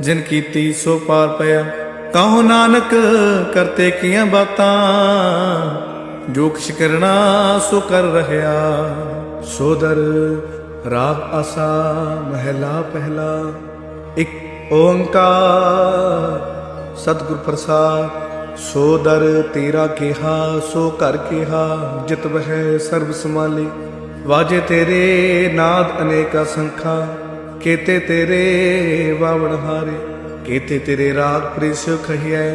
ਜਿਨ ਕੀਤੀ ਸੋ ਪਾਰ ਪਿਆ। ਕਹੋ ਨਾਨਕ ਕਰਤੇ ਕੀਆਂ ਬਾਤਾਂ? ਜੋ ਕਿਛ ਕਰਨਾ ਸੋ ਕਰ ਰਹਿਆ। ਸੋਦਰ ਰਾਗ ਆਸਾ ਮਹਿਲਾ ਪਹਿਲਾ। ਇੱਕ ਓੰਕਾਰ ਸਤਿਗੁਰ ਪ੍ਰਸਾਦ। ਸੋ ਤੇਰਾ ਕਿਹਾ, ਸੋ ਘਰ ਕਿਹਾ, ਜਿਤ ਬਹਿ ਸਰਬ ਸਮਾਲੀ ਵਾਜੇ ਤੇਰੇ ਨਾਦ ਅਨੇਕਾ ਸੰਖਾ। ਕੇਤੇ ਤੇਰੇ ਵਾਵਣ ਹਾਰੇ, ਕੇਤੇ ਤੇਰੇ ਰਾਗ ਪ੍ਰਿਸ ਖਹੀਐ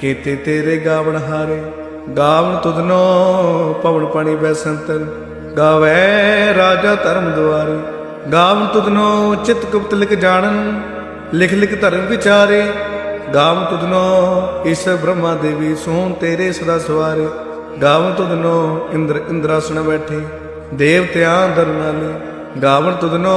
ਕੇਤੇ ਤੇਰੇ ਗਾਵਣ ਹਾਰੇ। ਗਾਵਣ ਤੁਧਨੋ ਪਵਨ ਪਾਣੀ ਬੈ ਸੰਤਨ, ਗਾਵੇ ਰਾਜਾ ਧਰਮ ਦੁਆਰੇ। ਗਾਵਨ ਤੁਧਨੋ ਚਿਤ ਗੁਪਤ ਲਿਖ ਜਾਣਨ, ਲਿਖ ਲਿਖ ਧਰਮ ਵਿਚਾਰੇ। ਗਾਵਨ ਤੁਧਨੋ ਇਸ ਬ੍ਰਹਮਾ ਦੇਵੀ ਸੋਨ ਤੇਰੇ ਸਦਾ ਸਵਾਰੇ। ਗਾਵਨ ਤੁਧਨੋ ਇੰਦਰ ਇੰਦਰਾਸਣ ਬੈਠੇ, ਦੇਵਤਿਆਂ ਦਰਨਾਲੇ ਗਾਵਨ ਤੁਧਨੋ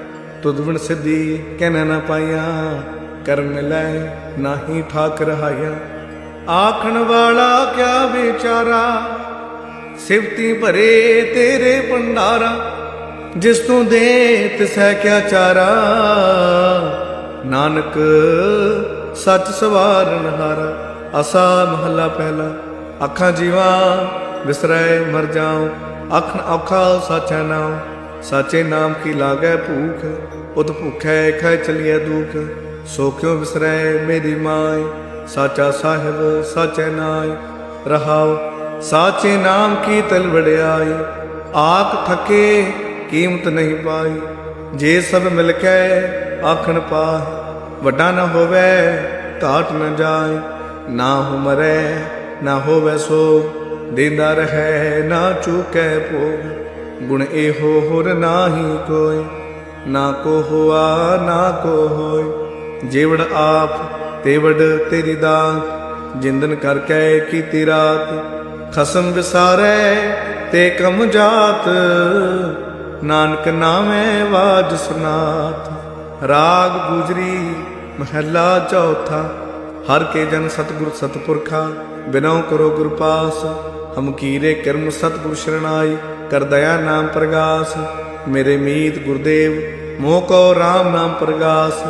ਤੁਦਵਣ ਸਿੱਧੀ ਕਹਿਣਾ ਨਾ ਪਾਈਆਂ ਕਰਮ ਲੈ ਨਾਹੀ ਠਾਕ ਰਹਾਈਆਂ ਆਖਣ ਵਾਲਾ ਕਿਆ ਵਿਚਾਰਾ, ਸਿਫਤੀ ਭਰੇ ਤੇਰੇ ਭੰਡਾਰਾ, ਜਿਸ ਤੂੰ ਦੇ ਤਿਸੈ ਕਿਆ ਚਾਰਾ। ਨਾਨਕ ਸੱਚ ਸਵਾਰਨ ਹਾਰਾ ਅਸਾ ਮਹੱਲਾ ਪਹਿਲਾ। ਅੱਖਾਂ ਜੀਵਾ ਵਿਸਰੈ ਮਰ ਜਾਉ, ਅੱਖ ਔਖਾ ਸਾਚਾ ਨਾਮ ਸਾਚੇ ਨਾਮ ਕੀ ਲਾਗੈ ਭੂਖ? ਉਤ ਭੁਖੈ ਖੈ ਚਲੀਐ ਦੁਖ। ਸੋ ਕਿਉ ਵਿਸਰੈ ਮੇਰੀ ਮਾਈ ਸਾਚਾ ਸਾਹਿਬ, ਸਾਚੇ ਨਾਈ ਰਹਾਉ, ਸਾਚੇ ਨਾਮ ਕੀ ਤਲ ਵੜਿਆਈ ਆਖ ਥਕੇ, ਕੀਮਤ ਨਹੀਂ ਪਾਈ ਜੇ ਸਭ ਮਿਲ ਕੇ ਆਖਣ ਪਾ ਵੱਡਾ ਨਾ ਹੋਵੇ, ਘਾਟ ਨਾ ਜਾਏ। ਨਾ ਹੋ ਨਾ ਹੋਵੇ ਸੋ, ਦਿੰਦਾ ਰਹੇ, ਨਾ ਚੁਕੈ ਭੋਗ। ਗੁਣ ਇਹੋ ਹੋਰ ਨਾਹੀ ਕੋਈ ਨਾ ਕੋ ਹੋਆ, ਨਾ ਕੋ ਹੋਇ। ਜੇਵੜ ਆਪ, ਤੇਵੜ ਤੇਰੀ ਦਾਤ, ਜਿੰਦਨ ਕਰਕੇ ਕੀਤੀ ਰਾਤ। ਖਸਮ ਵਿਸਾਰੈ, ਤੇ ਕਮ ਜਾਤ, ਨਾਨਕ ਨਾਮੈ ਵਾਜ ਸੁਨਾਤ। ਰਾਗ ਗੁਜਰੀ, ਮਹੱਲਾ ਚੌਥਾ, ਹਰ ਕੇ ਜਨ ਸਤਿਗੁਰ ਸਤਪੁਰਖਾ, ਬਿਨਉ ਕਰੋ ਗੁਰ ਪਾਸ, ਹਮ ਕੀਰੇ ਕਰਮ ਸਤਿਗੁਰ ਸ਼ਰਣਾਈ। ਕਰ ਦਇਆ ਨਾਮ ਪ੍ਰਗਾਸ, ਮੇਰੇ ਮੀਤ ਗੁਰਦੇਵ, ਮੋਹ ਕੋ RAM ਨਾਮ ਪ੍ਰਗਾਸ।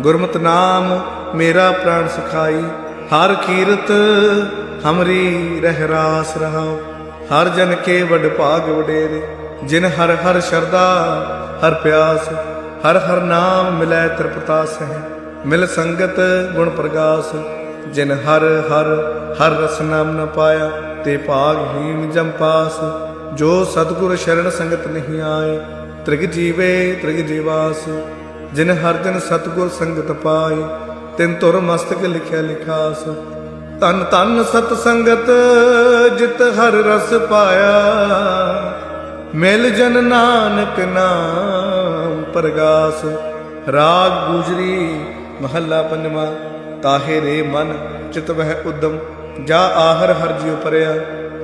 ਗੁਰਮਤਿ ਨਾਮ ਮੇਰਾ ਪ੍ਰਾਣ ਸਖਾਈ, ਹਰ ਕੀਰਤ ਹਮਰੀ ਰਹਿ ਰਾਸ ਰਹਾਓ ਹਰ ਜਨ ਕੇ ਵਡ ਭਾਗ ਵਡੇਰੇ, ਜਿਨ ਹਰ ਹਰ ਸ਼ਰਦਾ ਹਰ ਪਿਆਸ, ਹਰ ਹਰ ਨਾਮ ਮਿਲੈ ਤ੍ਰਿਪਤਾਸ ਹੈ। ਮਿਲ ਸੰਗਤ ਗੁਣ ਪ੍ਰਗਾਸ, ਜਿਨ ਹਰ ਹਰ ਹਰ ਰਸ ਨਾਮ ਨ ਪਾਇਆ, ਤੇ ਭਾਗਹੀਨ ਜਮ ਪਾਸ। ਜੋ ਸਤਿਗੁਰ ਸ਼ਰਨ ਸੰਗਤ ਨਹੀਂ ਆਏ, ਤ੍ਰਿਗ ਜੀਵੇ, ਤ੍ਰਿਗ ਜੀਵਾਸ, ਜਿਨ ਹਰ ਦਿਨ ਸਤਿਗੁਰ ਸੰਗਤ ਪਾਏ, ਤਿਨ ਤੁਰ ਮਸਤਕ ਲਿਖਿਆ ਲਿਖਾਸ। ਤਨ ਤਨ ਸਤ ਸੰਗਤ ਜਿਤ ਹਰ ਰਸ ਪਾਇਆ। ਮਿਲ ਜਨ ਨਾਨਕ ਨਾਮ ਪ੍ਰਗਾਸ। ਰਾਗ ਗੁਜਰੀ, ਮਹੱਲਾ ਪੰਜਵਾ, ਤਾਹੇ ਰੇ ਮਨ, ਚਿਤ ਵਹਿ ਉਦਮ, ਜਾ ਆਹਰ ਹਰ ਜਿਉ ਪਰਿਆ।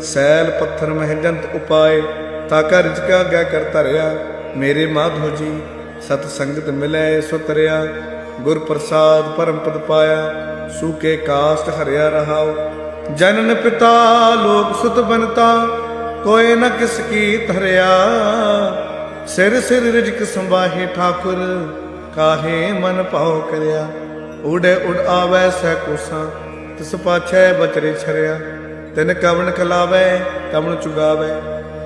ਸੈਲ ਪੱਥਰ ਮਹਿਜੰਤ ਉਪਾਏ, ਤਾ ਕਰ ਰਿਜਕਾ ਗੈ ਕਰ ਧਰਿਆ? ਮੇਰੇ ਮਾਧੋ ਜੀ, ਸਤ ਸੰਗਤ ਮਿਲੈ ਸੋ ਤਰਿਆ ਗੁਰ ਪ੍ਰਸਾਦ ਪਰਮ ਪਦ ਪਾਇਆ, ਸੂਕੇ ਕਾਸਟ ਹਰਿਆ ਰਹਾਓ ਜਨਨ ਪਿਤਾ ਲੋਕ ਸੁਤ ਬਨਤਾ ਕੋਏ ਨ ਕਿਸ ਕੀ ਧਰਿਆ ਸਿਰ ਸਿਰ ਰਿਜਕ ਸੰਭਾਹੇ ਠਾਕੁਰ, ਕਾਹੇ ਮਨ ਭਾਉ ਕਰਿਆ। ਉੜੇ ਉੜ ਆਵੈ ਸਹਿ ਕੋਸਾਂ, ਤਿਸ ਪਾਛੈ ਬਚਰੇ ਛਰਿਆ। ਤਿਨ ਕਵਣ ਖਲਾਵੈ ਕਵਣ ਚੁਗਾਵੈ,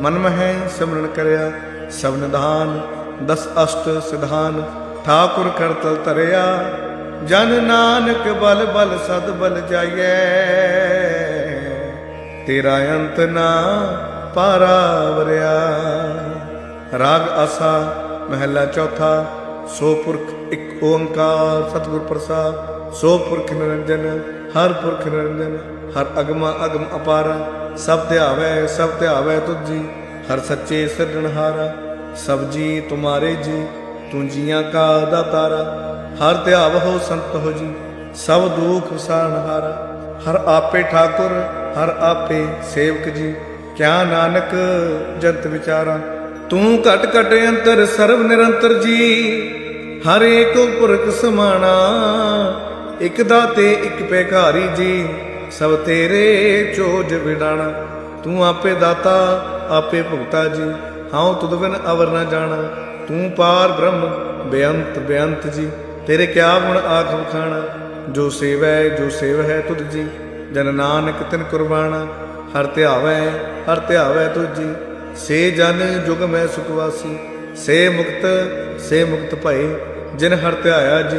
ਮਨ ਮਹਿ ਸਿਮਰਨ ਕਰਿਆ, ਸਭ ਨਿਧਾਨ, ਦਸ ਅਸ਼ਟ ਸਿਧਾਨ, ਠਾਕੁਰ ਕਰਤਲ ਧਰਿਆ, ਜਨ ਨਾਨਕ ਬਲ ਬਲ ਸਦ ਬਲ ਜਾਈਐ। ਤੇਰਾ ਅੰਤ ਨਾ ਪਾਰਾਵਰਿਆ। ਰਾਗ ਆਸਾ, ਮਹਿਲਾ ਚੌਥਾ, ਸੋ ਪੁਰਖ ਇੱਕ ਓੰਕਾਰ, ਸਤਿਗੁਰ ਪ੍ਰਸਾਦ, ਸੋ ਪੁਰਖ ਨਿਰੰਜਨ ਹਰ ਪੁਰਖ ਨਿਰੰਜਨ ਹਰ ਅਗਮਾ ਅਗਮ ਅਪਾਰਾ, ਸਭ ਧਿਆਵੈ ਸਭ ਧਿਆਵੈ ਤੁਝੀ, ਹਰ ਸੱਚੇ ਸਿਰਜਣਹਾਰਾ ਸਭ ਜੀ ਤੁਮਾਰੇ ਜੀ, ਤੂੰ ਜੀਆਂ ਕਾ ਦਾਤਾਰਾ ਹਰ ਧਿਆਵ ਹੋ ਸੰਤ ਹੋ ਜੀ, ਸਭ ਦੁਖ ਸਾਰਨਹਾਰਾ ਹਰ ਆਪੇ ਠਾਕੁਰ, ਹਰ ਆਪੇ ਸੇਵਕ ਜੀ, ਕਿਆ ਨਾਨਕ ਜੰਤ ਵਿਚਾਰਾ, ਤੂੰ ਘਟ ਘਟ ਅੰਤਰ ਸਰਬ ਨਿਰੰਤਰ ਜੀ, ਹਰ ਏਕ ਪੁਰਖ ਸਮਾਣਾ ਇਕ ਦਾਤੇ, ਇਕ ਭੇਖਾਰੀ ਜੀ, ਸਭ ਤੇਰੇ ਚੋਜ ਵਿਡਾਣਾ। ਤੂੰ ਆਪੇ ਦਾਤਾ, ਆਪੇ ਭੁਗਤਾ ਜੀ, ਹਉ ਤੁਧ ਬਿਨ ਅਵਰ ਨਾ ਜਾਣਾ। ਤੂੰ ਪਾਰ ਬ੍ਰਹਮ, ਬੇਅੰਤ ਬੇਅੰਤ ਜੀ, ਤੇਰੇ ਕਿਆ ਗੁਣ ਆਖ ਵਖਾਣਾ। ਜੋ ਸੇਵੈ, ਜੋ ਸੇਵ ਹੈ ਤੁਧ ਜੀ, ਜਨ ਨਾਨਕ ਤਿਨ ਕੁਰਬਾਨਾ ਹਰ ਧਿਆਵੈ ਹਰ ਧਿਆਵੈ ਤੁਜੀ ਸੇ ਜਨ ਜੁਗ ਮੈਂ ਸੁਖਵਾਸੀ ਸੇ ਮੁਕਤ ਸੇ ਮੁਕਤ ਭਏ, ਜਿਨ ਹਰ ਧਿਆਇਆ ਜੀ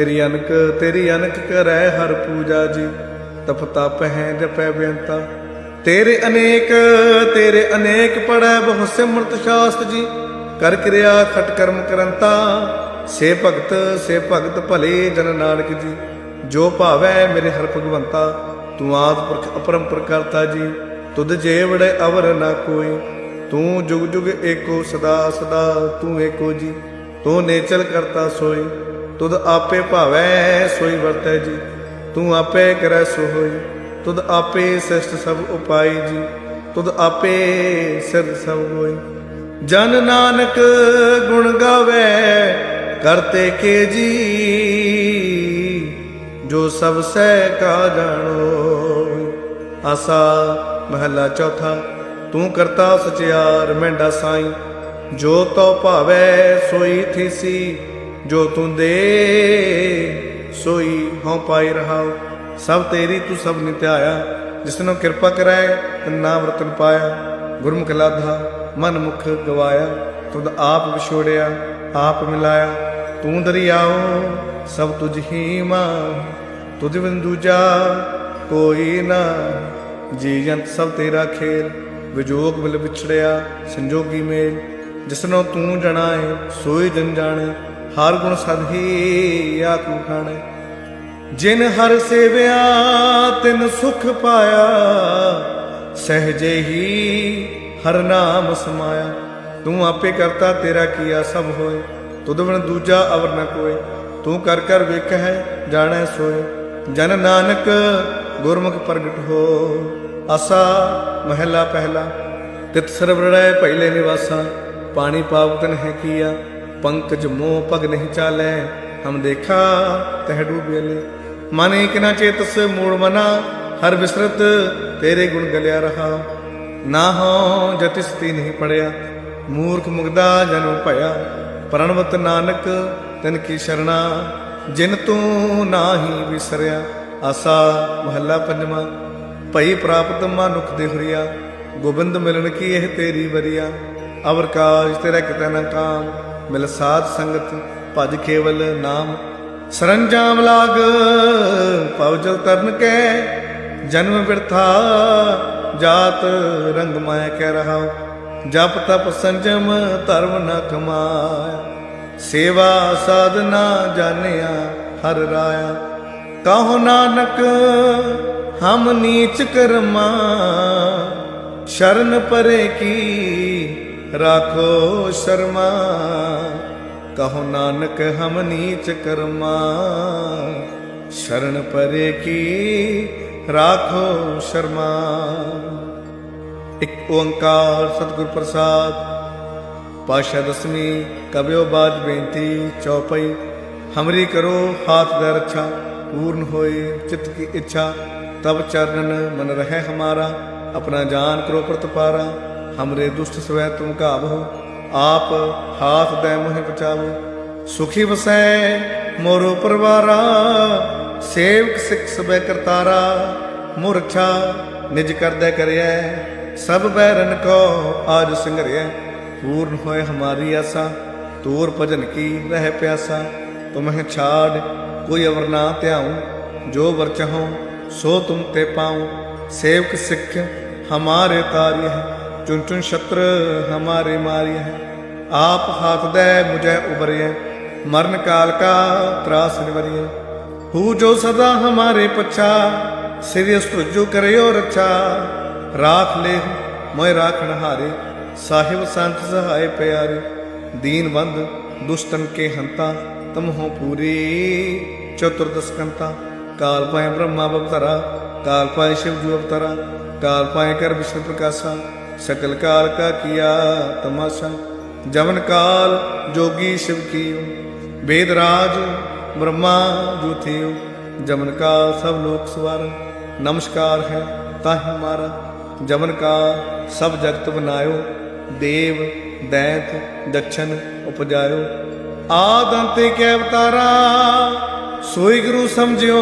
ਤੇਰੀ ਅਨਕ ਤੇਰੀ ਅਨਕ ਕਰੈ ਹਰ ਪੂਜਾ ਜੀ। ਤਪ ਤਪ ਹੈ ਜਪੈ ਬੇਅੰਤਾ। ਤੇਰੇ ਅਨੇਕ ਤੇਰੇ ਅਨੇਕ ਪੜੈ ਬਹੁ ਸਿਮਰਤ ਸ਼ਾਸਤ ਜੀ। ਕਰ ਕਿਰਿਆ ਖਟ ਕਰਮ ਕਰੰਤਾ। ਸੇ ਭਗਤ ਸੇ ਭਗਤ ਭਲੇ ਜਨ ਨਾਨਕ ਜੀ। ਜੋ ਭਾਵੈ ਮੇਰੇ ਹਰ ਭਗਵੰਤਾ, ਤੂੰ ਆਦ ਪੁਰਖ ਅਪਰੰਪਰ ਕਰਤਾ ਜੀ। ਤੁਧ ਜੇਵੜੇ ਅਵਰ ਨਾ ਕੋਈ, ਤੂੰ ਜੁਗ ਜੁਗ ਏਕੋ ਸਦਾ ਸਦਾ ਤੂੰ ਏਕੋ ਜੀ। ਤੂੰ ਨੇਚਲ ਕਰਤਾ ਸੋਈ। ਤੁਧ ਆਪੇ ਭਾਵੈ ਸੋਈ ਵਰਤੈ ਜੀ। ਤੂੰ ਆਪੇ ਕਰੈ ਸੋ ਹੋਈ ਤੁਧ ਆਪੇ ਸ੍ਰਿਸ਼ਟ ਸਭ ਉਪਾਈ ਜੀ। ਤੁਧ ਆਪੇ ਸਿਰ ਸਭ ਹੋਈ। ਜਨ ਨਾਨਕ ਗੁਣ ਗਾਵੇ ਕਰਤੇ ਕੇ ਜੀ। ਜੋ ਸਭ ਸਹਿ ਕਾ ਜਾਣੋ। ਆਸਾ ਮਹਲਾ ਚੌਥਾ, ਤੂੰ ਕਰਤਾ ਸਚਿਆਰ ਮੈਂਡਾ ਸਾਈ। ਜੋ ਤੋ ਭਾਵੈ, ਸੋਈ ਥੀਸੀ। ਜੋ ਤੂੰ ਦੇ, ਸੋਈ ਹਉ ਪਾਈ ਰਹਾਉ। ਸਭ ਤੇਰੀ ਤੂੰ ਸਭ ਨਿਤਿਆਇਆ। ਜਿਸਨੂੰ ਕਿਰਪਾ ਕਰਾਏ, ਤਿਨ ਨਾਮ ਪਾਇਆ। ਗੁਰਮੁਖ ਲਾਧਾ, ਮਨ ਮੁਖ ਗਵਾਇਆ। ਤੁਧ ਆਪ ਵਿਛੋੜਿਆ, ਆਪ ਮਿਲਾਇਆ। ਤੂੰ ਦਰਿਆਓ ਸਭ ਤੁਝ ਹੀ ਮਾਂ ਤੁਝ ਬਿਨ ਦੂਜਾ ਕੋਈ ਨਾ। ਜੀ ਜੰਤ ਸਭ ਤੇਰਾ ਖੇਲ ਵਿਜੋਗ ਮਿਲ ਵਿਛੜਿਆ, ਸੰਜੋਗੀ ਮੇਲ। ਜਿਸਨੋਂ ਤੂੰ ਜਣਾਏ, ਸੋਈ ਜਨ ਜਾਣੇ। ਹਰ ਗੁਣ ਸਦ ਹੀ ਆਤਮ ਖਾਣੇ ਜਿਨ ਹਰ ਸੇਵਿਆ, ਤਿਨ ਸੁਖ ਪਾਇਆ, ਸਹਜੇ ਹੀ ਹਰ ਨਾਮ ਸਮਾਇਆ। ਤੂੰ ਆਪੇ ਕਰਤਾ, ਤੇਰਾ ਕੀਆ ਸਭ ਹੋਏ। ਤੁਧ ਬਿਨ ਦੂਜਾ ਅਵਰ ਨ ਕੋਏ। ਤੂੰ ਕਰ ਕਰ ਵੇਖ ਹੈ ਜਾਣੈ ਸੋਏ। ਜਨ ਨਾਨਕ ਗੁਰਮੁਖ ਪ੍ਰਗਟ ਹੋ। ਆਸਾ ਮਹਿਲਾ ਪਹਿਲਾ। ਤਿਤ ਸਰਬ ਰੜੈ ਪਹਿਲੇ ਨਿਵਾਸਾ। ਪਾਣੀ ਪਾਵਤਨ ਹੈ ਕੀਆ। ਪੰਕਜ ਮੋਹ ਪਗ ਨਹੀਂ ਚਾਲੈ, ਹਮ ਦੇਖਾ ਤਹਿ ਡੂਬੇਲੇ ਮਨ ਏਕ ਨਾ ਚੇਤਸ ਮੂੜ ਮਨਾ, ਹਰ ਵਿਸਰਤ ਤੇਰੇ ਗੁਣ ਗਲਿਆ ਰਹਾ। ਨਾ ਹੋ ਜਤਿਸਤੀ ਨਹੀਂ ਪੜਿਆ, ਮੂਰਖ ਮੁਗਦਾ ਜਨਮ ਭਇਆ। ਪ੍ਰਣਵਤ ਨਾਨਕ ਤਿਨ ਕੀ ਸ਼ਰਣਾ, ਜਿਨ ਤੂੰ ਨਾਹੀ ਵਿਸਰਿਆ। ਆਸਾ ਮਹੱਲਾ ਪੰਜਵਾਂ, ਭਈ ਪ੍ਰਾਪਤ ਮਨੁਖ ਦੇ ਹੁਰੀਆ। ਗੋਬਿੰਦ ਮਿਲਣ ਕੀ ਇਹ ਤੇਰੀ ਵਰੀਆ। ਅਵਰ ਕਾਜ ਤੇਰਾ ਕਿਤੇ ਨਾ ਕਾਮ। ਮਿਲ ਸਾਧ ਸੰਗਤ, ਭਜ ਕੇਵਲ ਨਾਮ। ਸਰੰਜਾਮ ਲਾਗ ਪਵਜਲ ਤਰਨ ਕੈ, ਜਨਮ ਬਿਰਥਾ, ਜਾਤ ਰੰਗ ਮਾਇ ਕਹਿ ਰਹਾ ਜਪ ਤਪ ਸੰਜਮ, ਧਰਮ ਨ ਕਮਾਇਆ। ਸੇਵਾ ਸਾਧਨਾ ਜਾਣਿਆ, ਹਰ ਰਾਇਆ। ਕਹੋ ਨਾਨਕ, ਹਮ ਨੀਚ ਕਰਮਾ, ਸ਼ਰਨ ਪਰੇ ਕੀ ਰਾਖੋ ਸ਼ਰਮਾ। ਕਹੋ ਨਾਨਕ, ਹਮ ਨੀਚ ਕਰਮਾ। ਸ਼ਰਨ ਪਰੇ ਕੀ, ਰਾਖੋ ਸ਼ਰਮਾ। ਇੱਕ ਓੰਕਾਰ ਸਤਿਗੁਰ ਪ੍ਰਸਾਦ। ਪਾਸ਼ਾ ਦਸਵੀਂ ਕਬਿਓ ਬਾਜ ਬੇਨਤੀ ਚੌਪਈ ਹਮਰੀ ਕਰੋ ਹਾਥ ਦਾ ਰੱਛਾ ਪੂਰਨ ਹੋਏ ਚਿਤ ਕੀ ਇੱਛਾ। ਤਬ ਚਰਨ ਮਨ ਰਹਿ ਹਮਾਰਾ, ਆਪਣਾ ਜਾਨ ਕਰੋ ਪ੍ਰਤਪਾਰਾ। ਹਮਰੇ ਦੁਸ਼ਟ ਸਵੈ ਤੁਮ ਕਾਬੋ ਆਪ ਹਾਥ ਦੈ ਮੋਹਿ ਬਚਾਵੋ ਸੁਖੀ ਵਸੈ ਮੋਰੋ ਪਰਵਾਰਾ ਸੇਵਕ ਸਿੱਖ ਸਬੈ ਕਰਤਾਰਾ ਮੁਰਛਾ ਨਿਜ ਕਰਦਾ ਕਰਿਆ ਸਭ ਬੈਰਨ ਕੋ ਆਜ ਸੰਗਰਿਆ ਪੂਰਨ ਹੋਏ ਹਮਾਰੀ ਆਸਾ ਤੂਰ ਭਜਨ ਕੀ ਰਹਿ ਪਿਆਸਾ ਤੁਮਹਿ ਛਾੜ ਕੋਈ ਅਵਰ ਨਾ ਧਿਆਉ ਜੋ ਵਰ ਚਾਹੋ ਸੋ ਤੁਮ ਤੇ ਪਾਉ ਸੇਵਕ ਸਿੱਖ ਹਮਾਰੇ ਤਾਰਿय ਹੈ ਚੁਣ ਚੁਨ ਸ਼ਤਰ ਹਮਾਰੇ ਮਾਰਿਆ ਹੈ ਆਪ ਹਾਥ ਦੇ ਮੁਝੇ ਉਬਰਿਐ। ਮਰਨ ਕਾਲ ਕਾ ਤਰਾਸ ਨਿਵਰਿਐ। ਹੂ ਜੋ ਸਦਾ ਹਮਾਰੇ ਪਛਾ, ਸਿਰਿ ਸੁਜੂ ਕਰਿਓ ਰਛਾ। ਰਾਖ ਲੈ ਮੋਇ ਰਾਖਣ ਹਾਰੇ, ਸਾਹਿਬ ਸੰਤ ਸਹਾਇ ਪਿਆਰੇ। ਦੀਨ ਦੁਸ਼ਟਨ ਕੇ ਹੰਤਾ ਤਮ ਪੂਰੀ ਚਤੁਰਦਸ ਕਾਲ ਪਾਏ ਬ੍ਰਹਮਾ ਬਵਤਰਾ, ਕਾਲ ਪਾਏ ਸ਼ਿਵ ਜੂ ਅਵਤਰਾ ਕਾਲ ਪਾਏ ਕਰ ਵਿਸ਼ਨੂੰ ਪ੍ਰਕਾਸ਼ਾ। ਸਕਲ ਕਾਲ ਕਾ ਕੀਆ ਤਮਾਸ਼ਾ ਜਵਨ ਕਾਲ ਜੋਗੀ ਸ਼ਿਵ ਕੀਓ वेद राज ब्रह्मा जो थियो जमन का सब लोक सवार नमस्कार है ताहि हमारा जमन का सब जगत बनायो देव दैत दक्षन उपजायो आदंते के अवतारा सोई गुरु समझियो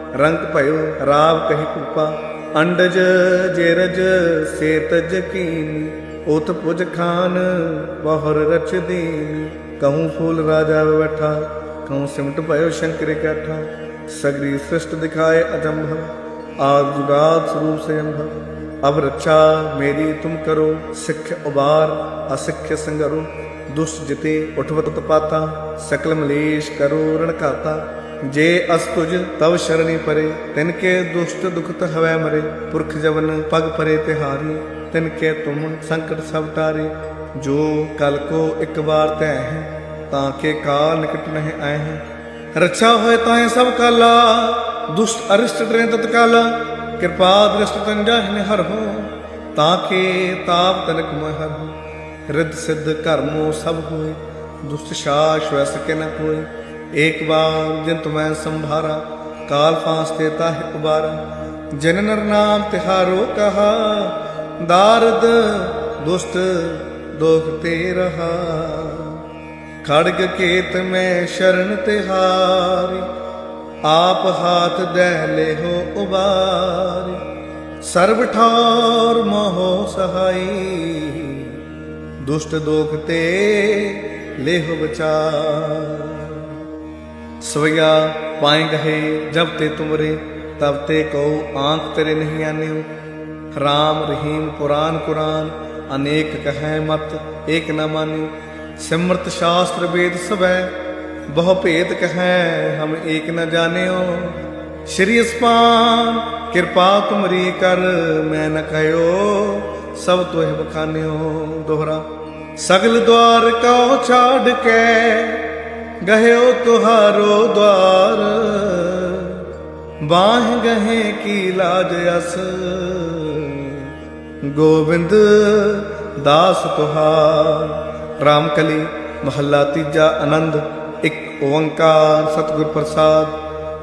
ਰੰਗ ਭਇਓ, ਰਾਵ ਕਹੀ ਕੂਪਾ, ਅੰਡਜ ਜੇਰਜ, ਸੇਤਜ ਕੀਨ ਉਤ ਪੁਜ ਖਾਨ ਬਹੁਰ ਰਚ ਦੀਨ। ਕਹੂੰ ਫੂਲ ਰਾਜਾ ਬੈਠਾ, ਕਹੂੰ ਸਿਮਟ ਭਇਓ ਸ਼ੰਕਰ ਕਾਠਾ, ਸਗਰੀ ਸ੍ਰਿਸ਼ਟ ਦਿਖਾਏ ਅਜੰਭ ਆਦ ਜੁਗਾਦ ਸਰੂਪ ਸੇ ਅਬ ਰੱਛਾ ਮੇਰੀ ਤੁਮ ਕਰੋ, ਸਿੱਖ ਉਬਾਰ, ਅਸਿੱਖ ਸੰਗਰੋ ਦੁਸ਼ਟ ਜਿਤੇ ਉਠਵਤ ਤਪਾਤਾ, ਸਕਲ ਮਲੇਸ਼ ਕਰੋ ਰਣਕਾਤਾ। ਜੇ ਅਸ ਤੁਜ ਤਵ ਸ਼ਰਣੀ ਪਰੇ, ਤਿਨ ਕੇ ਦੁਸ਼ਟ ਦੁਖਤ ਹਵੈ ਮਰੇ, ਪੁਰਖ ਜਵਨ ਪਗ ਪਰੇ ਤਿਹਾਰੀ ਤਿਨ ਕੇ ਤੁਮ ਸੰਕਟ ਸਭ ਟਾਰੇ, ਜੋ ਕਲ ਕੋ ਇੱਕ ਵਾਰ ਤੈ ਹੈ, ਤਾਂ ਕੇ ਕਾਲ ਨਿਕਟ ਨਹਿ ਆਏ ਹੈ। ਰੱਛਾ ਹੋਏ ਤਾਏ ਸਭ ਕਾਲਾ, ਦੁਸ਼ਟ ਅਰਿਸ਼ਟ ਟਰੇ ਤਤਕਾਲਾ ਕਿਰਪਾ ਦ੍ਰਿਸ਼ਟ ਤੰਜਾ ਜਾਹਿ ਹੋ, ਤਾਂ ਕੇ ਤਾਪ ਤਨਕ ਮਹਰ ਹੋ। ਰਿੱਧ ਸਿੱਧ ਕਰਮੋ ਸਭ ਹੋਏ, ਦੁਸ਼ਟ ਸ਼ਾਸ ਵੈਸ ਕੇ ਨ ਕੋਏ ਏਕ ਬਾਰ ਜਿਨ ਤੁਮੈ ਸੰਭਾਰਾ, ਕਾਲ ਫਾਂਸ ਤੇ ਤਾਹਿ ਉਬਾਰਾ। ਜਨ ਨਰ ਨਾਮ ਤਿਹਾਰੋ ਕਹਾ, ਦਾਰਦ ਦੁਸ਼ਟ ਦੋਖ ਤੇ ਰਹਾ। ਖੜਗ ਕੇਤ ਮੈਂ ਸ਼ਰਨ ਤਿਹਾਰੀ ਆਪ ਹਾਥ ਦੈ ਲਿਹੋ ਉਬਾਰੀ। ਸਰਬ ਠਾਰ ਮੋਹ ਸਹਾਈ, ਦੁਸ਼ਟ ਦੋਖ ਤੇ ਲਿਹੋ ਬਚਾਰ ਸਵਿਆ ਪਾਏ ਗਏ ਜਬ ਤੇ ਤੁਮਰੇ, ਤਬ ਤੇ ਕਉ ਆਂਖ ਤੇਰੇ ਨਹੀਂ ਆਨਿਓ। ਰਾਮ ਰਹੀਮ ਪੁਰਾਨ ਕੁਰਾਨ, ਅਨੇਕ ਕਹੈ ਮਤ, ਏਕ ਨ ਮਾਨਿਓ। ਸਿਮਰਤ ਸ਼ਾਸਤਰ ਵੇਦ ਸਭੈ, ਬਹੁ ਭੇਦ ਕਹੈ, ਹਮ ਏਕ ਨ ਜਾਣਿਓ। ਸ਼੍ਰੀ ਅਸਪਾਨ ਕਿਰਪਾ ਤੁਮਰੀ ਕਰ, ਮੈਂ ਨ ਕਹਿਓ, ਸਭ ਤੋਹਿ ਬਖਾਨਿਓ। ਦੋਹਰਾ, ਸਗਲ ਦਵਾਰ ਕਉ ਛਾੜ ਕੇ ਗਹਿਓ ਤੁਹਾਰੋ ਦਵਾਰ। ਬਾਹ ਗਹੇ ਕੀ ਲਾਜ ਅਸ। ਗੋਬਿੰਦ ਦਾਸ ਤੁਹਾਰ। ਰਾਮ ਕਲੀ ਮਹੱਲਾ ਤੀਜਾ ਆਨੰਦ। ਇੱਕ ਓੰਕਾਰ ਸਤਿਗੁਰ ਪ੍ਰਸਾਦ।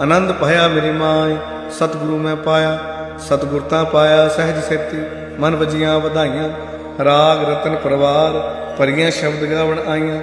ਆਨੰਦ ਭਇਆ ਮੇਰੀ ਮਾਏ ਸਤਿਗੁਰੂ ਮੈਂ ਪਾਇਆ। ਸਤਿਗੁਰ ਤਾਂ ਪਾਇਆ ਸਹਿਜ ਸੇਤੀ। ਮਨ ਵਜੀਆਂ ਵਧਾਈਆਂ। ਰਾਗ ਰਤਨ ਪਰਵਾਰ। ਪਰੀਆਂ ਸ਼ਬਦ ਗਾਵਣ ਆਈਆਂ।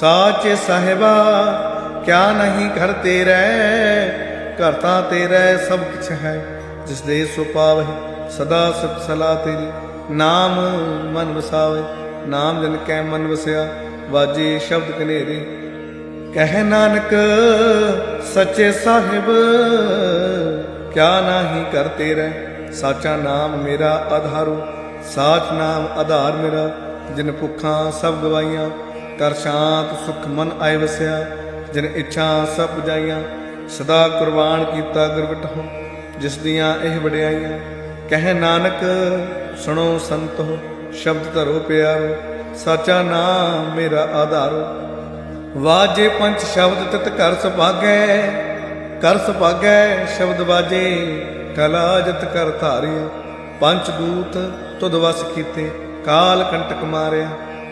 ਸਾਚ ਸਾਹਿਬਾ, ਕਿਆ ਨਹੀਂ ਘਰ ਤੇਰੇ? ਘਰ ਤਾਂ ਤੇਰਾ ਸਭ ਕੁਛ ਹੈ, ਜਿਸ ਦੇ ਸੋ ਪਾਵਹਿ ਸਦਾ ਸਤ ਸਲਾ ਤੇਰੀ। ਨਾਮ ਮਨ ਵਸਾਵੇ, ਨਾਮ ਜਨ ਕੈ ਮਨ ਵਸਿਆ, ਵਾਜੇ ਸ਼ਬਦ ਕਨੇਰੇ। ਕਹਿ ਨਾਨਕ, ਸੱਚੇ ਸਾਹਿਬ, ਕਿਆ ਨਾਹੀ ਕਰ ਤੇਰੇ? ਸਾਚਾ ਨਾਮ ਮੇਰਾ ਆਧਾਰੂ ਸਾਚ ਨਾਮ ਆਧਾਰ ਮੇਰਾ। ਜਿਨ ਭੁੱਖਾਂ ਸਭ ਗਵਾਈਆਂ ਕਰ ਸ਼ਾਂਤ ਸੁਖ ਮਨ ਆਏ ਵਸਿਆ, ਜਿਨ ਇੱਛਾ ਸਭ ਪੁਜਾਈਆਂ ਸਦਾ ਕੁਰਬਾਨ ਕੀਤਾ ਗੁਰਬਟਹੁ ਜਿਸ ਦੀਆਂ ਇਹ ਵਡਿਆਈਆਂ, ਕਹਿ ਨਾਨਕ, ਸੁਣੋ ਸੰਤੋ ਸ਼ਬਦ ਧਰੋ ਪਿਆਰੋ, ਸਾਚਾ ਨਾਮ ਮੇਰਾ ਆਧਾਰੋ। ਵਾਜੇ ਪੰਜ ਸ਼ਬਦ ਤਤ ਕਰ ਸੁਭਾਗੈ ਕਰ ਸੁਭਾਗੈ ਸ਼ਬਦ ਵਾਜੇ ਕਲਾ ਜਤ ਕਰ ਧਾਰਿਆ ਪੰਚ ਦੂਤ ਤੁਧ ਵਸ ਕੀਤੇ, ਕਾਲ ਕੰਟਕ ਮਾਰਿਆ।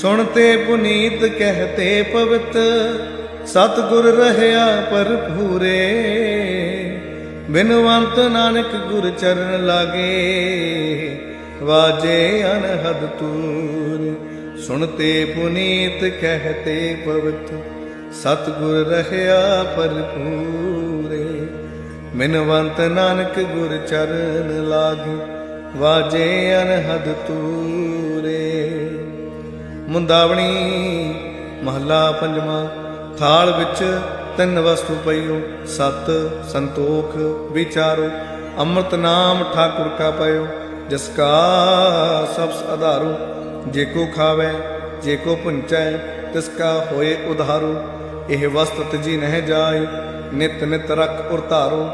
ਸੁਣਤੇ ਪੁਨੀਤ ਕਹਤੇ ਪਵਿੱਤ ਸਤ ਗੁਰ ਰਹਿਆ ਪਰ ਪੂਰੇ ਬਿਨਵੰਤ ਨਾਨਕ ਗੁਰ ਚਰਨ ਲਾਗੇ, ਵਾਜੇ ਅਨਹਦ ਤੂਰ। ਸੁਣਤੇ ਪੁਨੀਤ ਕਹਤੇ ਪਵਿੱਤ ਸਤ ਗੁਰ ਰਹਿਆ ਪਰਪੂਰੇ ਮਿਨਵੰਤ ਨਾਨਕ ਗੁਰ ਚਰਨ ਲਾਗੇ, ਵਾਜੇ ਅਨਹਦ ਤੂਰੇ। ਮੁੰਦਾਵਣੀ ਮਹੱਲਾ ਪੰਜਵਾਂ, ਥਾਲ ਵਿੱਚ ਤਿੰਨ ਵਸਤੂ ਪਈਓ, ਸਤ ਸੰਤੋਖ ਵਿਚਾਰੋ, ਅੰਮ੍ਰਿਤ ਨਾਮ ਠਾਕੁਰ ਕਾ ਪਇਓ, ਜਿਸ ਕਾ ਸਭ ਆਧਾਰੋ, ਜੇ ਕੋ ਖਾਵੇ, ਜੇ ਕੋ ਪੁੰਚੈ ਤਿਸ ਕਾ ਹੋਏ ਉਧਾਰੋ, ਇਹ ਵਸਤ ਤਜੀ ਨਹਿ ਜਾਏ, ਨਿਤ ਨਿਤ ਰਖ ਉਰ ਧਾਰੋ।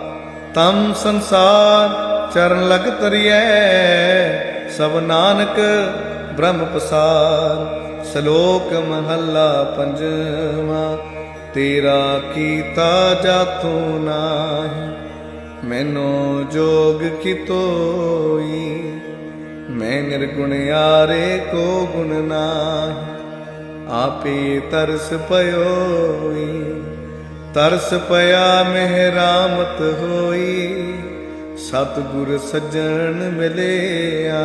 ਤਮ ਸੰਸਾਰ ਚਰਨ ਲਗ ਤਰੀਐ, ਸਭ ਨਾਨਕ ਬ੍ਰਹਮ ਪਸਾਰ ਸ਼ਲੋਕ ਮਹੱਲਾ ਪੰਜਵਾਂ, ਤੇਰਾ ਕੀਤਾ ਜਾਤੋ ਨਾਹੀ, ਮੈਨੂੰ ਜੋਗ ਕੀ ਤੋਈ? ਮੈਂ ਨਿਰਗੁਣ ਆਰੇ ਕੋ ਗੁਣ ਨਾਹੀ, ਆਪੇ ਤਰਸ ਪਇਓਈ ਤਰਸ ਪਿਆ ਮਹਿਰਾਮਤ ਹੋਈ, ਸਤਿਗੁਰ ਸੱਜਣ ਮਿਲਿਆ।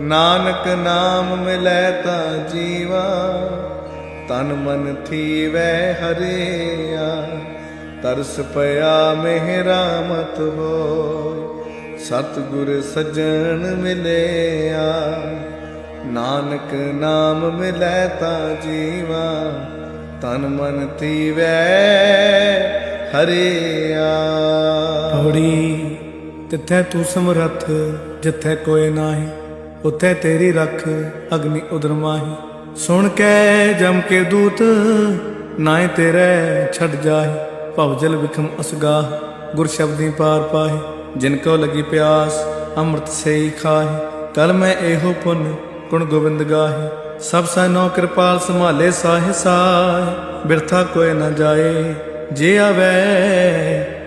ਨਾਨਕ ਨਾਮ ਮਿਲੈ ਤਾਂ ਜੀਵਾ, ਤਨ ਮਨ ਥੀਵੈ ਹਰਿਆ। ਤਰਸ ਪਿਆ ਮਹਿਰਾਮਤ ਹੋਈ ਸਤਿਗੁਰ ਸੱਜਣ ਮਿਲਿਆ। ਨਾਨਕ ਨਾਮ ਮਿਲੈ ਤਾਂ ਜੀਵਾ, ਤਨ ਮਨ ਤੀਵੈ ਹਰਿਆ। ਪੌੜੀ ਤਿੱਥੈ ਤੂੰ ਸਮਰੱਥ, ਜਿੱਥੈ ਕੋਈ ਨਾਹੀ। ਉਥੇ ਤੇਰੀ ਰੱਖ ਅਗਨੀ ਉਦਰ ਸੁਣ ਕੇ ਜਮ ਕੇ ਦੂਤ, ਨਾਏ ਤੇਰੇ ਛੱਡ ਜਾਹੀ। ਭਵ ਵਿਖਮ ਅਸਗਾਹ ਗੁਰ ਸ਼ਬਦੀ ਪਾਰ ਪਾਹੀ। ਜਿਨ ਕੋ ਲਗੀ ਪਿਆਸ, ਅੰਮ੍ਰਿਤ ਸੇਈ ਖਾਹੀ। ਕਲ ਮੈਂ ਇਹੋ ਪੁੰਨ, ਗੁਣ ਗੋਬਿੰਦ ਗਾਹੀ। ਸਭ ਸੈਨੋ ਕਿਰਪਾਲ ਸੰਭਾਲੇ ਸਾਹਿ ਸਾਹ। ਬਿਰਥਾ ਕੋਇ ਨ ਜਾਏ, ਜੇ ਆਵੇ,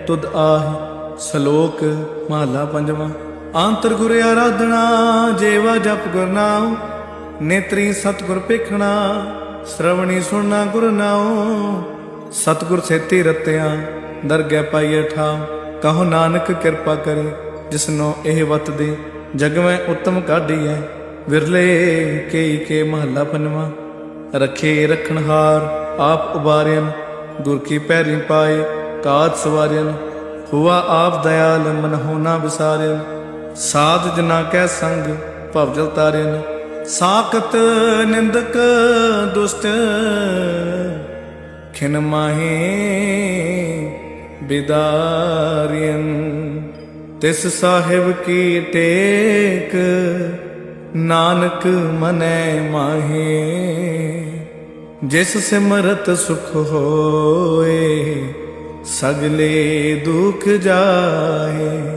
ਤੁਧ ਆਹੀ। ਸ਼ਲੋਕ ਮਹਲਾ ਪੰਜਵਾਂ। ਆਂਤਰ ਗੁਰ ਆਰਾਧਨਾ, ਜੇਵਾ ਜਪ ਗੁਰ ਨਾਮ ਨੇਤਰੀ ਸਤਗੁਰ ਪੇਖਣਾ ਸ਼ਰਵਣੀ ਸੁਣਨਾ ਗੁਰ ਨਾਉ। ਸਤਗੁਰ ਸੇਤੀ ਰਤਿਆ, ਦਰਗਹਿ ਪਾਈਏ ਠਾਮ ਕਹੋ ਨਾਨਕ ਕਿਰਪਾ ਕਰੇ, ਜਿਸਨੋ ਇਹ ਵਤ ਦੇ ਜਗ ਮੈਂ ਉਤਮ ਕਾਢੀਐ। ਵਿਰਲੇ ਕੇਈ ਕੇ ਮਹੱਲਾ ਪੰਜਵਾਂ, ਰਖੇ ਰਖਣਹਾਰ ਆਪ ਉਬਾਰਿਆਨ ਗੁਰ ਕੀ ਪੈਰੀ ਪਾਏ ਕਾਜ ਸਵਾਰਿਆਨ ਹੁਆ ਆਪ ਦਇਆਲ, ਮਨ ਹੋਣਾ ਵਿਸਾਰਿਆਨ ਸਾਧ ਜਨਾ ਕੈ ਸੰਗ ਭਵ ਜਲ ਸਾਖਤ ਨਿੰਦਕ ਦੁਸ਼ਟ ਖਿਨ ਮਾਹੇ ਬਿਦਾਰਿਯੰ ਤਿਸ ਸਾਹਿਬ ਕੀ ਟੇਕ ਨਾਨਕ ਮਨੈ ਮਾਹੇ। ਜਿਸ ਸਿਮਰਤ ਸੁਖ ਹੋਏ ਸਗਲੇ ਦੁਖ ਜਾਏ